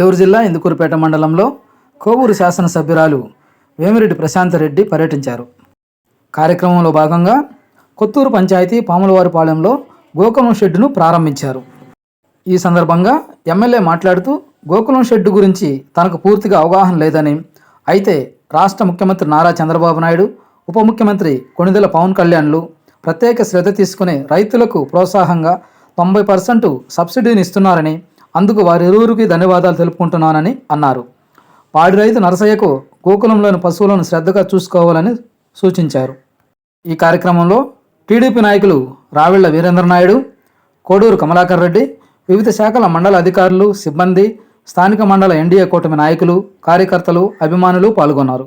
నెల్లూరు జిల్లా ఇందుకూరుపేట మండలంలో కోవూరు శాసనసభ్యురాలు వేమిరెడ్డి ప్రశాంతరెడ్డి పర్యటించారు. కార్యక్రమంలో భాగంగా కొత్తూరు పంచాయతీ పాములవారిపాలెంలో గోకులం షెడ్డును ప్రారంభించారు. ఈ సందర్భంగా ఎమ్మెల్యే మాట్లాడుతూ గోకులం షెడ్డు గురించి తనకు పూర్తిగా అవగాహన లేదని అయితే రాష్ట్ర ముఖ్యమంత్రి నారా చంద్రబాబు నాయుడు ఉప ముఖ్యమంత్రి కొణిదెల పవన్ కళ్యాణ్లు ప్రత్యేక శ్రద్ధ తీసుకుని రైతులకు ప్రోత్సాహంగా తొంభై పర్సెంట్ సబ్సిడీని ఇస్తున్నారని అందుకు వారిరువురికి ధన్యవాదాలు తెలుపుకుంటున్నానని అన్నారు. పాడి రైతు నరసయ్యకు గోకులంలోని పశువులను శ్రద్ధగా చూసుకోవాలని సూచించారు. ఈ కార్యక్రమంలో టీడీపీ నాయకులు రావిళ్ళ వీరేంద్ర నాయుడు కోడూరు కమలాకర్ రెడ్డి వివిధ శాఖల మండల అధికారులు సిబ్బంది స్థానిక మండల ఎన్డీఏ కూటమి నాయకులు కార్యకర్తలు అభిమానులు పాల్గొన్నారు.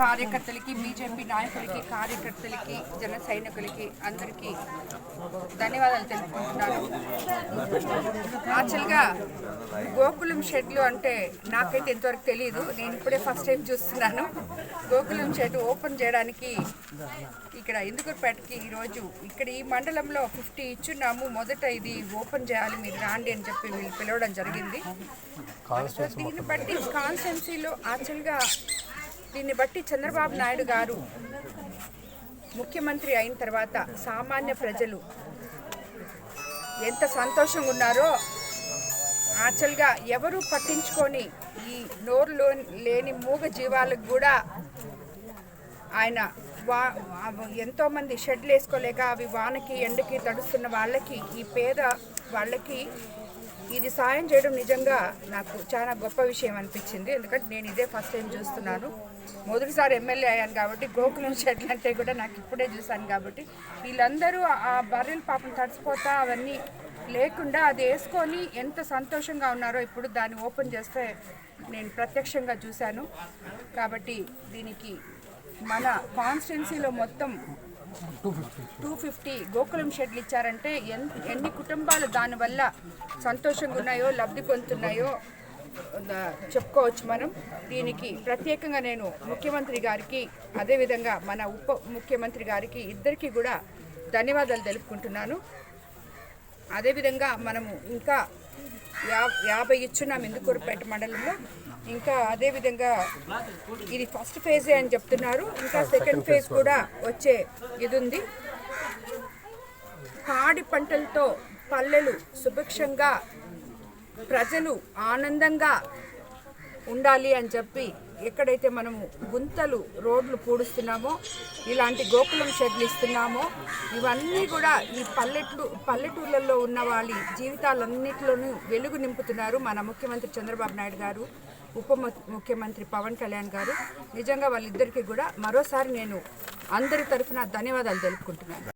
కార్యకర్తలకి బీజేపీ నాయకులకి కార్యకర్తలకి జన సైనికులకి అందరికీ ధన్యవాదాలు తెలుపుకుంటున్నాను. యాక్చువల్గా గోకులం షెడ్లు అంటే నాకైతే ఇంతవరకు తెలియదు నేను ఇప్పుడే ఫస్ట్ టైం చూస్తున్నాను. గోకులం షెడ్ ఓపెన్ చేయడానికి ఇక్కడ ఇందుకూరుపేటకి ఈరోజు ఇక్కడ ఈ మండలంలో ఫిఫ్టీ ఇచ్చున్నాము. మొదట ఇది ఓపెన్ చేయాలి మీరు రాండి అని చెప్పి వీళ్ళు పిలవడం జరిగింది. దీన్ని బట్టి కాన్స్టెన్సీలో యాక్చువల్గా దీన్ని బట్టి చంద్రబాబు నాయుడు గారు ముఖ్యమంత్రి అయిన తర్వాత సామాన్య ప్రజలు ఎంత సంతోషంగా ఉన్నారో యాక్చువల్గా ఎవరు పట్టించుకొని ఈ నోరులో లేని మూగ జీవాలకు కూడా ఆయన వా ఎంతోమంది షెడ్లు వేసుకోలేక అవి వానకి ఎండకి తడుస్తున్న వాళ్ళకి ఈ పేద వాళ్ళకి ఇది సాయం చేయడం నిజంగా నాకు చాలా గొప్ప విషయం అనిపించింది. ఎందుకంటే నేను ఇదే ఫస్ట్ టైం చూస్తున్నాను. మొదటిసారి ఎమ్మెల్యే అయ్యాను కాబట్టి గోకులం చెట్లు అంటే కూడా నాకు ఇప్పుడే చూశాను కాబట్టి వీళ్ళందరూ ఆ బర్రెలు పాపం తడిసిపోతా అవన్నీ లేకుండా అది వేసుకొని ఎంత సంతోషంగా ఉన్నారో ఇప్పుడు దాన్ని ఓపెన్ చేస్తే నేను ప్రత్యక్షంగా చూశాను. కాబట్టి దీనికి మన కాన్స్టిట్యున్సీలో మొత్తం టూ ఫిఫ్టీ. గోకులం షెడ్లు ఇచ్చారంటే ఎన్ ఎన్ని కుటుంబాలు దానివల్ల సంతోషంగా ఉన్నాయో లబ్ధి పొందుతున్నాయో చెప్పుకోవచ్చు మనం. దీనికి ప్రత్యేకంగా నేను ముఖ్యమంత్రి గారికి అదేవిధంగా మన ఉప ముఖ్యమంత్రి గారికి ఇద్దరికి కూడా ధన్యవాదాలు తెలుపుకుంటున్నాను. అదేవిధంగా మనము ఇంకా యా యాభై ఇచ్చున్నాం ఇందుకూరుపేట మండలంలో. ఇంకా అదేవిధంగా ఇది ఫస్ట్ ఫేజే అని చెప్తున్నారు. ఇంకా సెకండ్ ఫేజ్ కూడా వచ్చే ఇది ఉంది. పాడి పంటలతో పల్లెలు సుభిక్షంగా ప్రజలు ఆనందంగా ఉండాలి అని చెప్పి ఎక్కడైతే మనము గుంతలు రోడ్లు పూడుస్తున్నామో ఇలాంటి గోకులం షెడ్లు ఇస్తున్నామో ఇవన్నీ కూడా ఈ పల్లెట్లు పల్లెటూర్లలో ఉన్న వాళ్ళ జీవితాలన్నింటిలోనూ వెలుగు నింపుతున్నారు మన ముఖ్యమంత్రి చంద్రబాబు నాయుడు గారు. ఉప ముఖ్యమంత్రి పవన్ కళ్యాణ్ గారు. నిజంగా వాళ్ళిద్దరికీ కూడా మరోసారి నేను అందరి తరఫున ధన్యవాదాలు తెలుపుకుంటున్నాను.